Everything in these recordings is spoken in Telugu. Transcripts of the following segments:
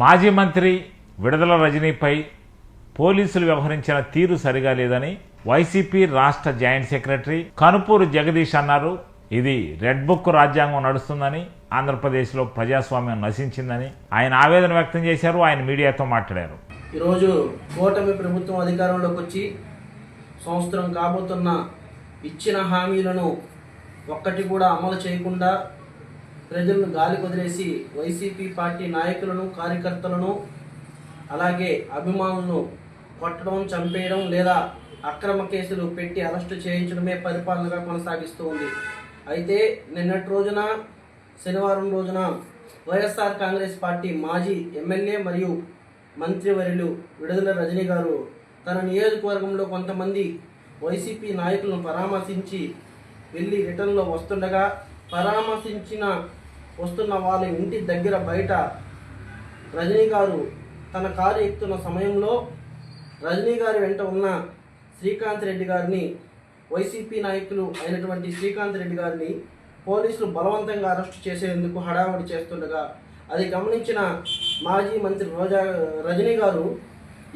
మాజీ మంత్రి విడుదల రజనీపై పోలీసులు వ్యవహరించిన తీరు సరిగా లేదని వైసీపీ రాష్ట్ర జాయింట్ సెక్రటరీ కనుపూరు జగదీష్ అన్నారు. ఇది రెడ్ బుక్ రాజ్యాంగం నడుస్తుందని ఆంధ్రప్రదేశ్లో ప్రజాస్వామ్యం నశించిందని ఆయన ఆవేదన వ్యక్తం చేశారు ఆయన మీడియాతో మాట్లాడారు. ఈరోజు కూటమి ప్రభుత్వం అధికారంలోకి వచ్చి సంవత్సరం కాబోతున్న ఇచ్చిన హామీలను ఒక్కటి కూడా అమలు చేయకుండా ప్రజలను గాలి వదిలేసి వైసీపీ పార్టీ నాయకులను కార్యకర్తలను అలాగే అభిమానులను కొట్టడం చంపేయడం లేదా అక్రమ కేసులు పెట్టి అరెస్టు చేయించడమే పరిపాలనగా కొనసాగిస్తూ ఉంది. అయితే నిన్నటి రోజున శనివారం రోజున వైఎస్ఆర్ కాంగ్రెస్ పార్టీ మాజీ ఎమ్మెల్యే మరియు మంత్రివర్యులు విడుదల రజనీ గారు తన నియోజకవర్గంలో కొంతమంది వైసీపీ నాయకులను పరామర్శించి వెళ్ళి రిటర్న్లో వస్తుండగా పరామర్శించిన వస్తున్న వాళ్ళ ఇంటి దగ్గర బయట రజనీ గారు తన కారు ఎక్కుతున్న సమయంలో రజనీ గారి వెంట ఉన్న శ్రీకాంత్ రెడ్డి గారిని వైసీపీ నాయకులు అయినటువంటి శ్రీకాంత్ రెడ్డి గారిని పోలీసులు బలవంతంగా అరెస్టు చేసేందుకు హడావుడి చేస్తుండగా అది గమనించిన మాజీ మంత్రి రోజా రజనీ గారు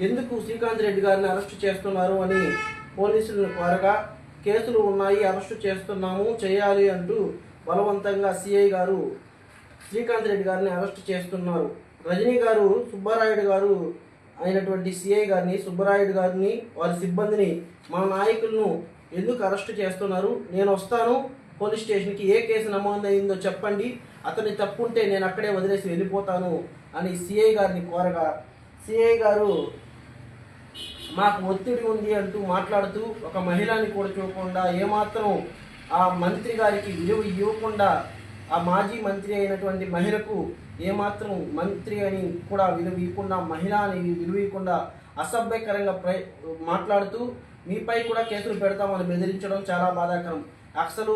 ఎందుకు శ్రీకాంత్ రెడ్డి గారిని అరెస్టు చేస్తున్నారు అని పోలీసులను కోరగా కేసులు ఉన్నాయి అరెస్టు చేస్తున్నాము చేయాలి అంటూ బలవంతంగా సిఐ గారు శ్రీకాంత్ రెడ్డి గారిని అరెస్ట్ చేస్తున్నారు. రజనీ గారు సుబ్బారాయుడు గారు అయినటువంటి సిఐ గారిని సుబ్బరాయుడు గారిని వారి సిబ్బందిని మా నాయకులను ఎందుకు అరెస్ట్ చేస్తున్నారు? నేను వస్తాను. పోలీస్ స్టేషన్కి ఏ కేసు నమోదైందో చెప్పండి. అతని తప్పు ఉంటే నేను అక్కడే వదిలేసి వెళ్ళిపోతాను అని సిఐ గారిని కోరగా సిఐ గారు మాకు ఒత్తిడి ఉంది అంటూ మాట్లాడుతూ ఒక మహిళని కూడా చూడకుండా ఏమాత్రం ఆ మంత్రి గారికి విలువ ఇవ్వకుండా ఆ మాజీ మంత్రి అయినటువంటి మహిళకు ఏమాత్రం మంత్రి అని కూడా విలువ మహిళ అని విలువీయకుండా అసభ్యకరంగా ప్ర మాట్లాడుతూ మీపై కూడా కేసులు పెడతామని బెదిరించడం చాలా బాధాకరం. అసలు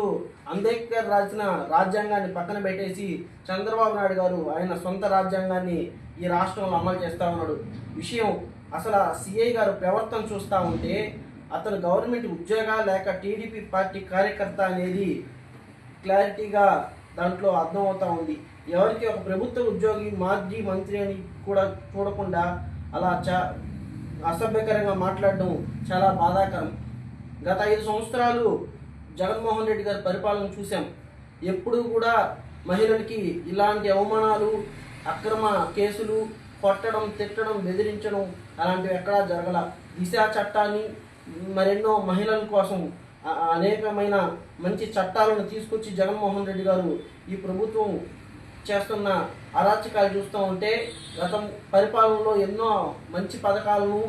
అంబేద్కర్ రాసిన రాజ్యాంగాన్ని పక్కన పెట్టేసి చంద్రబాబు నాయుడు గారు ఆయన సొంత రాజ్యాంగాన్ని ఈ రాష్ట్రంలో అమలు చేస్తా ఉన్నాడు. విషయం అసలు ఆ సిఐ గారు ప్రవర్తన చూస్తూ ఉంటే అతను గవర్నమెంట్ ఉద్యోగ లేక టీడీపీ పార్టీ కార్యకర్త అనేది క్లారిటీగా దాంట్లో అర్థమవుతా ఉంది. ఎవరికి ఒక ప్రభుత్వ ఉద్యోగి మాజీ మంత్రి అని కూడా చూడకుండా అలా చా అసభ్యకరంగా మాట్లాడడం చాలా బాధాకరం. గత ఐదు సంవత్సరాలు జగన్మోహన్ రెడ్డి గారి పరిపాలన చూసాం ఎప్పుడూ కూడా మహిళలకి ఇలాంటి అవమానాలు అక్రమ కేసులు కొట్టడం తిట్టడం బెదిరించడం అలాంటివి ఎక్కడా జరగల. దిశ చట్టాన్ని మరెన్నో మహిళల కోసం అనేకమైన మంచి చట్టాలను తీసుకొచ్చి జగన్మోహన్ రెడ్డి గారు ఈ ప్రభుత్వం చేస్తున్న అరాచకాలు చూస్తూ ఉంటే గత పరిపాలనలో ఎన్నో మంచి పథకాలను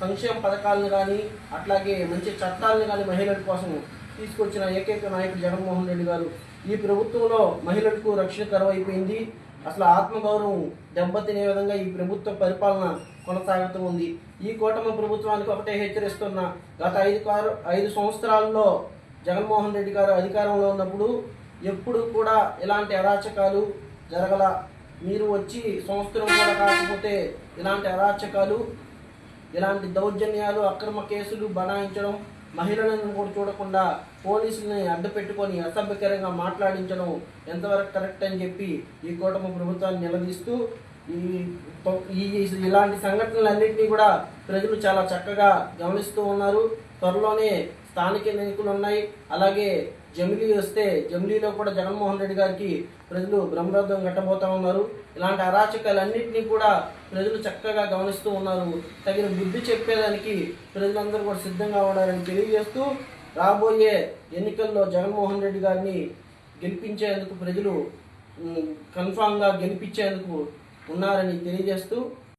సంక్షేమ పథకాలను కానీ అట్లాగే మంచి చట్టాలను కానీ మహిళల కోసం తీసుకొచ్చిన ఏకైక నాయకుడు జగన్మోహన్ రెడ్డి గారు. ఈ ప్రభుత్వంలో మహిళలకు రక్షణ కరువైపోయింది అసలు ఆత్మగౌరవం దెబ్బతినే విధంగా ఈ ప్రభుత్వ పరిపాలన కొనసాగుతూ ఉంది. ఈ కూటమి ప్రభుత్వానికి ఒకటే హెచ్చరిస్తున్న గత ఐదు కారు ఐదు సంవత్సరాల్లో జగన్మోహన్ రెడ్డి గారు అధికారంలో ఉన్నప్పుడు ఎప్పుడు కూడా ఇలాంటి అరాచకాలు జరగల. మీరు వచ్చి సంవత్సరం కూడా కాకపోతే ఇలాంటి అరాచకాలు ఇలాంటి దౌర్జన్యాలు అక్రమ కేసులు బనాయించడం మహిళలను కూడా చూడకుండా పోలీసుల్ని అడ్డుపెట్టుకొని అసభ్యకరంగా మాట్లాడించడం ఎంతవరకు కరెక్ట్ అని చెప్పి ఈ కూటమి ప్రభుత్వాన్ని నిలదీస్తూ ఈ ఈ ఇలాంటి సంఘటనలన్నింటినీ కూడా ప్రజలు చాలా చక్కగా గమనిస్తూ ఉన్నారు. త్వరలోనే స్థానిక ఎన్నికలు ఉన్నాయి. అలాగే జమిలీ వస్తే జమిలీలో కూడా జగన్మోహన్ రెడ్డి గారికి ప్రజలు బ్రహ్మరథం కట్టబోతా ఉన్నారు. ఇలాంటి అరాచకాలన్నింటినీ కూడా ప్రజలు చక్కగా గమనిస్తూ ఉన్నారు. తగిన బుద్ధి చెప్పేదానికి ప్రజలందరూ కూడా సిద్ధంగా ఉండాలని తెలియజేస్తూ రాబోయే ఎన్నికల్లో జగన్మోహన్ రెడ్డి గారిని గెలిపించేందుకు ప్రజలు కన్ఫామ్గా గెలిపించేందుకు ఉన్నారని తెలియజేస్తూ